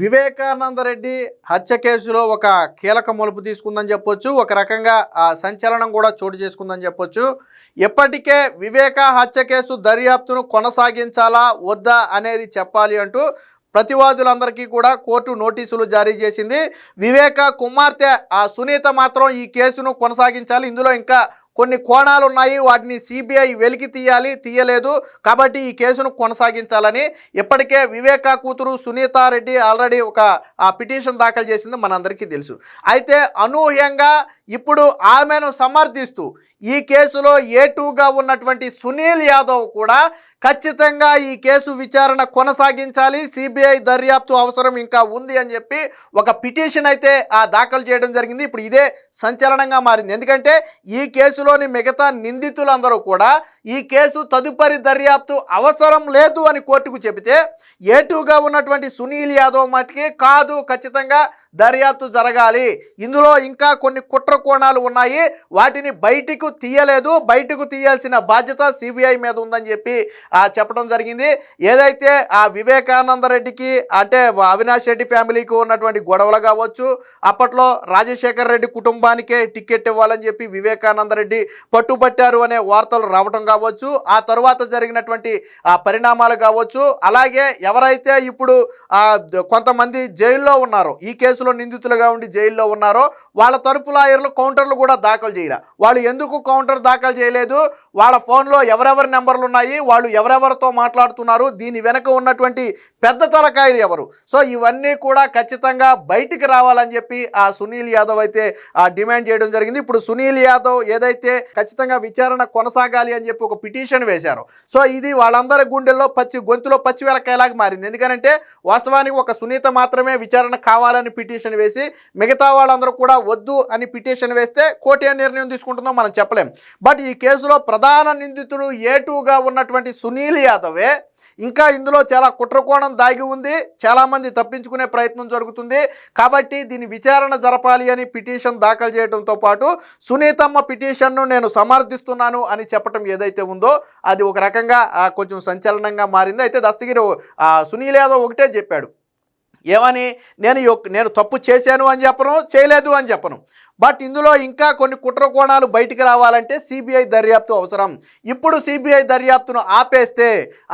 వివేకానంద రెడ్డి హత్య కేసులో ఒక కీలక మలుపు తీసుకుందని చెప్పొచ్చు. ఒక రకంగా ఆ సంచలనం కూడా చోటు చేసుకుందని చెప్పొచ్చు. ఎప్పటికే వివేక హత్య కేసు దర్యాప్తును కొనసాగించాలా వద్దా అనేది చెప్పాలి అంటూ ప్రతివాదులందరికీ కూడా కోర్టు నోటీసులు జారీ చేసింది. వివేక కుమార్తె ఆ సునీత మాత్రం ఈ కేసును కొనసాగించాలి. ఇందులో ఇంకా కొన్ని కోణాలు ఉన్నాయి వాటిని సిబిఐ వెలికి తీయాలి తీయలేదు. కాబట్టి ఈ కేసును కొనసాగించాలని ఇప్పటికే వివేక కూతురు సునీతారెడ్డి ఆల్రెడీ ఒక ఆ పిటిషన్ దాఖలు చేసింది మనందరికీ తెలుసు. అయితే అనూహ్యంగా ఇప్పుడు ఆమెను సమర్థిస్తూ ఈ కేసులో ఏ టూగా ఉన్నటువంటి సునీల్ యాదవ్ కూడా ఖచ్చితంగా ఈ కేసు విచారణ కొనసాగించాలి సిబిఐ దర్యాప్తు అవసరం ఇంకా ఉంది అని చెప్పి ఒక పిటిషన్ అయితే ఆ దాఖలు చేయడం జరిగింది. ఇప్పుడు ఇదే సంచలనంగా మారింది. ఎందుకంటే ఈ కేసు కేసులోని మిగతా నిందితులందరూ కూడా ఈ కేసు తదుపరి దర్యాప్తు అవసరం లేదు అని కోర్టుకు చెబితే ఏటుగా ఉన్నటువంటి సునీల్ యాదవ్ మటుకి కాదు ఖచ్చితంగా దర్యాప్తు జరగాలి. ఇందులో ఇంకా కొన్ని కుట్ర కోణాలు ఉన్నాయి. వాటిని బయటకు తీయలేదు. బయటకు తీయాల్సిన బాధ్యత సిబిఐ మీద ఉందని చెప్పి ఆ, చెప్పడం జరిగింది. ఏదైతే ఆ వివేకానంద రెడ్డికి అంటే అవినాష్ రెడ్డి ఫ్యామిలీకి ఉన్నటువంటి గొడవలు కావచ్చు అప్పట్లో రాజశేఖర్ రెడ్డి కుటుంబానికే టికెట్ ఇవ్వాలని చెప్పి వివేకానంద రెడ్డి పట్టుబట్టారు అనే వార్తలు రావటం కావచ్చు ఆ తర్వాత జరిగినటువంటి ఆ పరిణామాలు కావచ్చు. అలాగే ఎవరైతే ఇప్పుడు కొంతమంది జైల్లో ఉన్నారో ఈ కేసులో నిందితులుగా ఉండి జైల్లో ఉన్నారో వాళ్ళ తరపు లాయర్లు కౌంటర్లు కూడా దాఖలు చేయలే. వాళ్ళు ఎందుకు కౌంటర్ దాఖలు చేయలేదు? వాళ్ళ ఫోన్లో ఎవరెవరి నెంబర్లు ఉన్నాయి? వాళ్ళు ఎవరెవరితో మాట్లాడుతున్నారు? దీని వెనక ఉన్నటువంటి పెద్ద తలకాయలు ఎవరు? సో ఇవన్నీ కూడా ఖచ్చితంగా బయటికి రావాలని చెప్పి ఆ సునీల్ యాదవ్ అయితే డిమాండ్ చేయడం జరిగింది. ఇప్పుడు సునీల్ యాదవ్ ఏదైతే ఖచ్చితంగా విచారణ కొనసాగాలి అని చెప్పి ఒక పిటిషన్ వేశారు. సో ఇది వాళ్ళందరి గుండెల్లో పచ్చి గొంతులో పచ్చి వెలకాయలాగా మారింది. ఎందుకంటే వాస్తవానికి ఒక సునీత మాత్రమే విచారణ కావాలని పిటిషన్ వేసి మిగతా వాళ్ళందరూ కూడా వద్దు అని పిటిషన్ వేస్తే కోర్టు ఏ నిర్ణయం తీసుకుంటుందో మనం చెప్పలేం. బట్ ఈ కేసులో ప్రధాన నిందితుడు ఏ ఉన్నటువంటి సునీల్ యాదవే ఇంకా ఇందులో చాలా కుట్రకోణం దాగి ఉంది. చాలామంది తప్పించుకునే ప్రయత్నం జరుగుతుంది. కాబట్టి దీని విచారణ జరపాలి అని పిటిషన్ దాఖలు చేయడంతో పాటు సునీతమ్మ పిటిషన్ పిటిషన్ను నేను సమర్థిస్తున్నాను అని చెప్పడం ఏదైతే ఉందో అది ఒక రకంగా కొంచెం సంచలనంగా మారింది. అయితే దస్తగిరి సునీల్ యాదవ్ ఒకటే చెప్పాడు. ఏమని? నేను ఈ నేను తప్పు చేశాను అని చెప్పను చేయలేదు అని చెప్పను. బట్ ఇందులో ఇంకా కొన్ని కుట్ర కోణాలు బయటికి రావాలంటే సిబిఐ దర్యాప్తు అవసరం. ఇప్పుడు సిబిఐ దర్యాప్తును ఆపేస్తే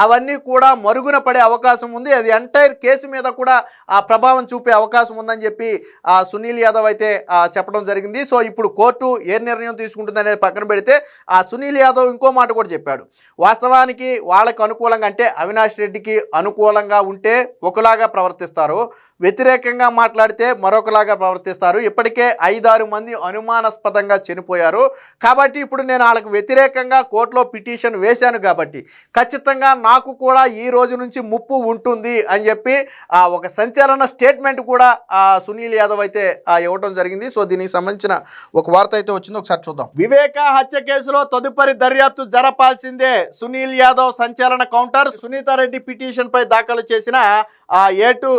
అవన్నీ కూడా మరుగున పడే అవకాశం ఉంది. అది ఎంటైర్ కేసు మీద కూడా ఆ ప్రభావం చూపే అవకాశం ఉందని చెప్పి ఆ సునీల్ యాదవ్ అయితే చెప్పడం జరిగింది. సో ఇప్పుడు కోర్టు ఏ నిర్ణయం తీసుకుంటుంది అనేది పక్కన పెడితే ఆ సునీల్ యాదవ్ ఇంకో మాట కూడా చెప్పాడు. వాస్తవానికి వాళ్ళకు అనుకూలంగా అంటే అవినాష్ రెడ్డికి అనుకూలంగా ఉంటే ఒకలాగా ప్రవర్తిస్తారు. వ్యతిరేకంగా మాట్లాడితే మరొకలాగా ప్రవర్తిస్తారు. ఇప్పటికే ఐదారు మంది అనుమానాస్పదంగా చనిపోయారు. కాబట్టి ఇప్పుడు నేను వాళ్ళకు వ్యతిరేకంగా కోర్టులో పిటిషన్ వేశాను కాబట్టి ఖచ్చితంగా నాకు కూడా ఈ రోజు నుంచి ముప్పు ఉంటుంది అని చెప్పి ఒక సంచలన స్టేట్మెంట్ కూడా సునీల్ యాదవ్ అయితే ఇవ్వడం జరిగింది. సో దీనికి సంబంధించిన ఒక వార్త అయితే వచ్చింది. ఒకసారి చూద్దాం. వివేక హత్య కేసులో తదుపరి దర్యాప్తు జరపాల్సిందే సునీల్ యాదవ్ సంచలన కౌంటర్. సునీతారెడ్డి పిటిషన్ పై దాఖలు చేసిన ఏటు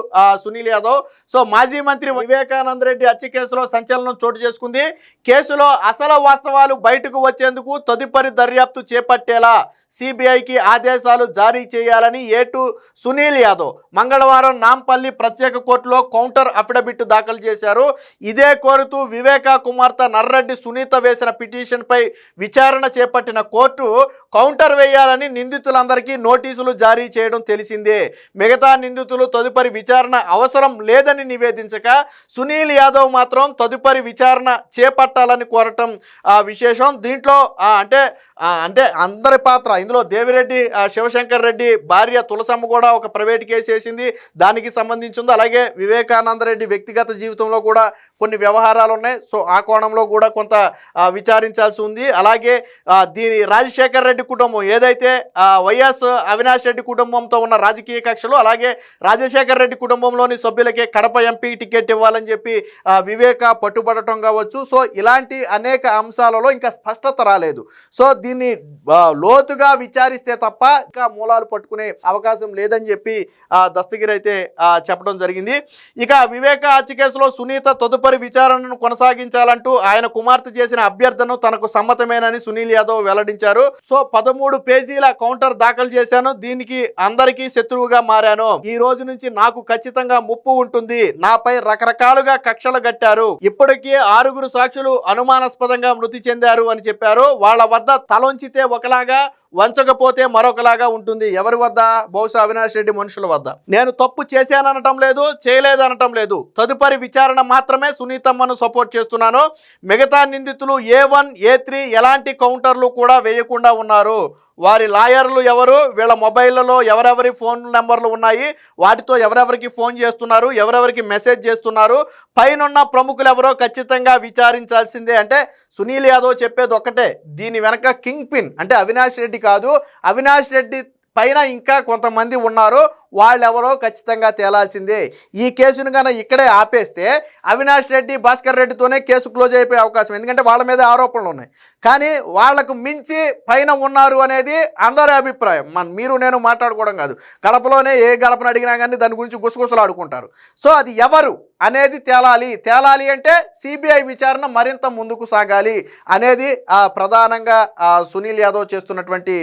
సునీల్ యాదవ్. సో మాజీ మంత్రి వివేకానంద రెడ్డి హత్య కేసులో సంచలనం చోటు చేసుకుంది. కేసులో అసలు వాస్తవాలు బయటకు వచ్చేందుకు తదుపరి దర్యాప్తు చేపట్టేలా సిబిఐకి ఆదేశాలు జారీ చేయాలని ఏటు సునీల్ యాదవ్ మంగళవారం నాంపల్లి ప్రత్యేక కోర్టులో కౌంటర్ అఫిడవిట్ దాఖలు చేశారు. ఇదే కోరుతూ వివేకా కుమార్తె నర్రెడ్డి సునీత వేసిన పిటిషన్పై విచారణ చేపట్టిన కోర్టు కౌంటర్ వేయాలని నిందితులందరికీ నోటీసులు జారీ చేయడం తెలిసిందే. మిగతా నిందితులు తదుపరి విచారణ అవసరం లేదని నివేదించక సునీల్ యాదవ్ మాత్రం తదుపరి విచారణ చేపట్టాలని కోరటం ఆ, విశేషం. దీంట్లో అంటే అంటే అందరి పాత్ర ఇందులో దేవిరెడ్డి శివశంకర్ రెడ్డి భార్య తులసమ్మ కూడా ఒక ప్రైవేట్ కేసు వేసింది. దానికి సంబంధించింది. అలాగే వివేకానంద రెడ్డి వ్యక్తిగత జీవితంలో కూడా కొన్ని వ్యవహారాలు ఉన్నాయి. సో ఆ కోణంలో కూడా కొంత విచారించాల్సి ఉంది. అలాగే దీని రాజశేఖర్ రెడ్డి కుటుంబం ఏదైతే వైఎస్ అవినాష్ రెడ్డి కుటుంబంతో ఉన్న రాజకీయ కక్షలు అలాగే రాజశేఖర్ రెడ్డి కుటుంబంలోని సభ్యులకే కడప ఎంపీ టికెట్ ఇవ్వాలని చెప్పి వివేక పట్టుబడటం కావచ్చు. సో ఇలాంటి అనేక అంశాలలో ఇంకా స్పష్టత రాలేదు. సో దీన్ని లోతుగా విచారిస్తే తప్ప ఇంకా మూలాలు పట్టుకునే అవకాశం లేదని చెప్పి దస్తగిరి అయితే చెప్పడం జరిగింది. ఇక వివేక హత్య కేసులో సునీత తదుపరి విచారణను కొనసాగించాలంటూ ఆయన కుమార్తె చేసిన అభ్యర్థన తనకు సమ్మతమేనని సునీల్ యాదవ్ వెల్లడించారు. సో పదమూడు పేజీల కౌంటర్ దాఖలు చేశాను. దీనికి అందరికీ శత్రువుగా మారాను. ఈ రోజు నుంచి నాకు ఖచ్చితంగా ముప్పు ఉంటుంది. నాపై రకరకాలుగా కక్షలు కట్టారు. ఇప్పటికీ ఆరుగురు సాక్షులు అనుమానాస్పదంగా మృతి చెందారు అని చెప్పారు. వాళ్ళ వద్ద తలొంచితే ఒకలాగా వంచకపోతే మరొకలాగా ఉంటుంది. ఎవరి వద్ద? బహుశా అవినాష్ రెడ్డి మనుషుల వద్ద. నేను తప్పు చేశాననటం లేదు చేయలేదనటం లేదు. తదుపరి విచారణ మాత్రమే సునీతమ్మను సపోర్ట్ చేస్తున్నాను. మిగతా నిందితులు ఏ వన్ ఏ త్రీ ఎలాంటి కౌంటర్లు కూడా వేయకుండా ఉన్నారు. వారి లాయర్లు ఎవరు వీళ్ళ మొబైల్లలో ఎవరెవరి ఫోన్ నెంబర్లు ఉన్నాయి వాటితో ఎవరెవరికి ఫోన్ చేస్తున్నారు ఎవరెవరికి మెసేజ్ చేస్తున్నారు పైనున్న ప్రముఖులు ఎవరో ఖచ్చితంగా విచారించాల్సిందే. అంటే సునీల్ యాదవ్ చెప్పేది ఒక్కటే దీని వెనక కింగ్ పిన్ అంటే అవినాష్ రెడ్డి కాదు. అవినాష్ రెడ్డి పైన ఇంకా కొంతమంది ఉన్నారు వాళ్ళెవరో ఖచ్చితంగా తేలాల్సిందే. ఈ కేసును కనుక ఇక్కడే ఆపేస్తే అవినాష్ రెడ్డి భాస్కర్ రెడ్డితోనే కేసు క్లోజ్ అయిపోయే అవకాశం. ఎందుకంటే వాళ్ళ మీద ఆరోపణలు ఉన్నాయి. కానీ వాళ్ళకు మించి పైన ఉన్నారు అనేది అందరి అభిప్రాయం. మన మీరు నేను మాట్లాడుకోవడం కాదు. గడపలోనే ఏ గడపను అడిగినా కానీ దాని గురించి గుసగుసలు ఆడుకుంటారు సో అది ఎవరు అనేది తేలాలి. తేలాలి అంటే సిబిఐ విచారణ మరింత ముందుకు సాగాలి అనేది ప్రధానంగా సునీల్ యాదవ్ చేస్తున్నటువంటి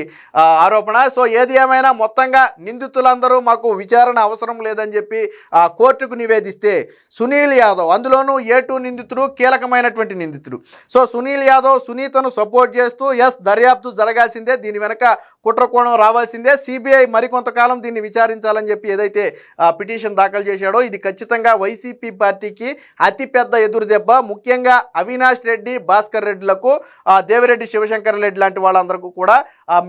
ఆరోపణ. సో ఏది ఏమైనా మొత్తంగా నిందితులందరూ మాకు విచారణ అవసరం లేదని చెప్పి ఆ, కోర్టుకు నివేదిస్తే సునీల్ యాదవ్ అందులోనూ ఏ టూ నిందితుడు కీలకమైనటువంటి నిందితుడు. సో సునీల్ యాదవ్ సునీతను సపోర్ట్ చేస్తూ ఎస్ దర్యాప్తు జరగాల్సిందే దీని వెనక కుట్రకోణం రావాల్సిందే సిబిఐ మరికొంతకాలం దీన్ని విచారించాలని చెప్పి ఏదైతే పిటిషన్ దాఖలు చేశాడో ఇది ఖచ్చితంగా వైసీపీ పార్టీకి అతిపెద్ద ఎదురుదెబ్బ. ముఖ్యంగా అవినాష్ రెడ్డి భాస్కర్ రెడ్డిలకు దేవిరెడ్డి శివశంకర్ రెడ్డి లాంటి వాళ్ళందరికీ కూడా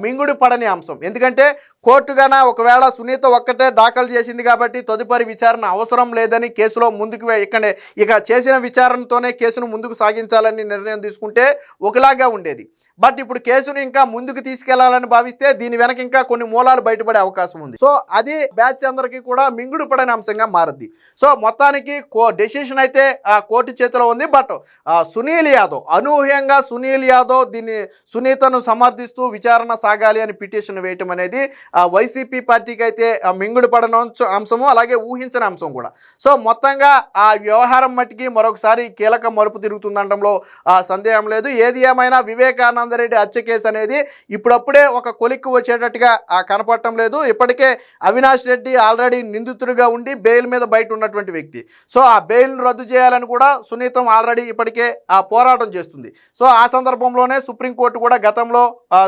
మింగుడు పడని అంశం. ఎందుకంటే కోర్టుగాన? ఒకవేళ సునీత ఒక్కటే దాఖలు చేసింది కాబట్టి తదుపరి విచారణ అవసరం లేదని కేసులో ముందుకు ఇక్కడ ఇక్కడే ఇక చేసిన విచారణతోనే కేసును ముందుకు సాగించాలని నిర్ణయం తీసుకుంటే ఒకలాగా ఉండేది. బట్ ఇప్పుడు కేసును ఇంకా ముందుకు తీసుకెళ్ళాలని భావిస్తే దీని వెనక ఇంకా కొన్ని మూలాలు బయటపడే అవకాశం ఉంది. సో అది బ్యాచ్ అందరికీ కూడా మింగుడు పడని అంశంగా మారుద్ది. సో మొత్తానికి కో డెసిషన్ అయితే ఆ కోర్టు చేతిలో ఉంది. బట్ ఆ, సునీల్ యాదవ్ అనూహ్యంగా సునీల్ యాదవ్ దీన్ని సునీతను సమర్థిస్తూ విచారణ సాగాలి అని పిటిషన్ వేయటం అనేది వైసీపీ పార్టీకి అయితే మింగుడు పడన అంశము అలాగే ఊహించని అంశం కూడా. సో మొత్తంగా ఆ వ్యవహారం మట్టికి మరొకసారి కీలక మరుపు తిరుగుతుందనడంలో ఆ, సందేహం లేదు. ఏది ఏమైనా వివేకానంద రెడ్డి హత్య కేసు అనేది ఇప్పుడప్పుడే ఒక కొలిక్కి వచ్చేటట్టుగా కనపడటం లేదు. ఇప్పటికే అవినాష్ రెడ్డి ఆల్రెడీ నిందితుడిగా ఉండి బెయిల్ మీద బయట ఉన్నటువంటి వ్యక్తి. సో ఆ బెయిల్ను రద్దు చేయాలని కూడా సునీతం ఆల్రెడీ ఇప్పటికే ఆ పోరాటం చేస్తుంది. సో ఆ సందర్భంలోనే సుప్రీంకోర్టు కూడా గతంలో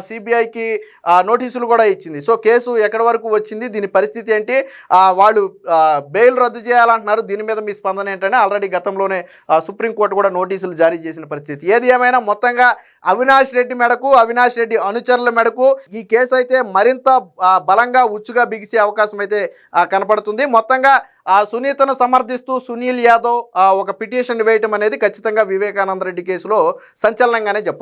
సిబిఐకి నోటీసులు కూడా ఇచ్చింది. సో కేసు ఎక్కడి వరకు వచ్చింది? దీని పరిస్థితి ఏంటి? వాళ్ళు బెయిల్ రద్దు చేయాలంటున్నారు. దీని మీద మీ స్పందన ఏంటంటే ఆల్రెడీ గతంలోనే సుప్రీంకోర్టు కూడా నోటీసులు జారీ చేసిన పరిస్థితి. ఏది ఏమైనా మొత్తంగా అవినాష్ రెడ్డి మేడకు అవినాష్ రెడ్డి అనుచరుల మెడకు ఈ కేసు అయితే మరింత బలంగా ఉచ్చుగా బిగిసే అవకాశం అయితే కనపడుతుంది. మొత్తంగా ఆ సునీతను సమర్థిస్తూ సునీల్ యాదవ్ ఒక పిటిషన్ వేయటం అనేది ఖచ్చితంగా వివేకానంద రెడ్డి కేసులో సంచలనంగానే చెప్పొచ్చు.